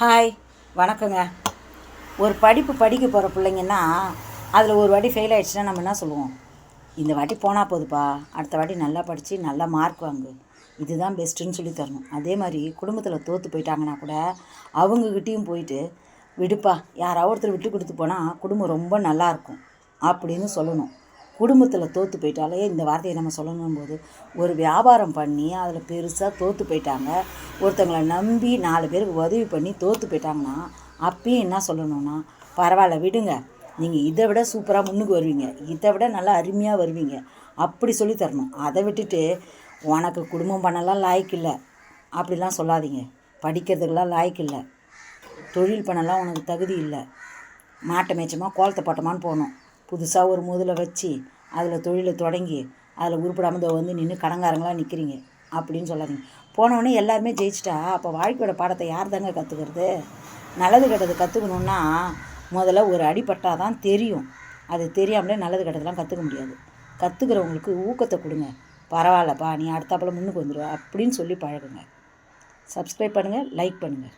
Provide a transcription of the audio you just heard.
Hi வணக்கங்க. ஒரு படிப்பு படிக்க போகிற பிள்ளைங்கன்னா அதில் ஒரு வாட்டி ஃபெயில் ஆகிடுச்சுன்னா நம்ம என்ன சொல்லுவோம்? இந்த வாட்டி போனால் போதுப்பா. அடுத்த வாட்டி நல்லா படித்து நல்லா மார்க் வாங்கு. இதுதான் பெஸ்ட்டுன்னு சொல்லி தரணும். அதே மாதிரி குடும்பத்தில் தோற்று போயிட்டாங்கன்னா கூட அவங்கக்கிட்டேயும் போயிட்டு விடுப்பா யாராவது ஒருத்தர் விட்டு கொடுத்து போனால் குடும்பம் ரொம்ப நல்லாயிருக்கும் அப்படின்னு சொல்லணும். குடும்பத்தில் தோற்று போயிட்டாலே இந்த வார்த்தையை நம்ம சொல்லணும் போது ஒரு வியாபாரம் பண்ணி அதில் பெருசாக தோற்று போயிட்டாங்க. ஒருத்தங்களை நம்பி நாலு பேருக்கு உதவி பண்ணி தோற்று போயிட்டாங்கன்னா அப்பயும் என்ன சொல்லணும்னா பரவாயில்ல விடுங்க. நீங்கள் இதை விட சூப்பராக முன்னுக்கு வருவீங்க. இதை விட நல்லா அருமையாக வருவீங்க. அப்படி சொல்லி தரணும். அதை விட்டுட்டு உனக்கு குடும்பம் பண்ணலாம் லாய்க்கு இல்லை. அப்படிலாம் சொல்லாதீங்க. படிக்கிறதுக்கெல்லாம் லாய்க்கு இல்லை. தொழில் பண்ணலாம் உனக்கு தகுதி இல்லை. மாட்டை மேய்ச்சமா கோலத்தை போட்டோமான்னு போகணும். புதுசாக ஒரு முதல வச்சு அதில் தொழிலை தொடங்கி அதில் உருப்படாமல் வந்து நின்று கடங்காரங்களாக நிற்கிறீங்க அப்படின்னு சொல்லாதீங்க. போனவொடனே எல்லாருமே ஜெயிச்சிட்டா அப்போ வாழ்க்கையோட பாடத்தை யார் தாங்க கற்றுக்கிறது நல்லது கெட்டது கற்றுக்கணுன்னா முதல்ல ஒரு அடிப்பட்டால் தான் தெரியும். அது தெரியாமலே நல்லது கெட்டதெல்லாம் கற்றுக்க முடியாது. கற்றுக்கிறவங்களுக்கு ஊக்கத்தை கொடுங்க. பரவாயில்லப்பா நீ அடுத்தாப்பில் முன்னுக்கு வந்துடுவ அப்படின்னு சொல்லி பழகுங்க. சப்ஸ்கிரைப் பண்ணுங்கள் லைக் பண்ணுங்கள்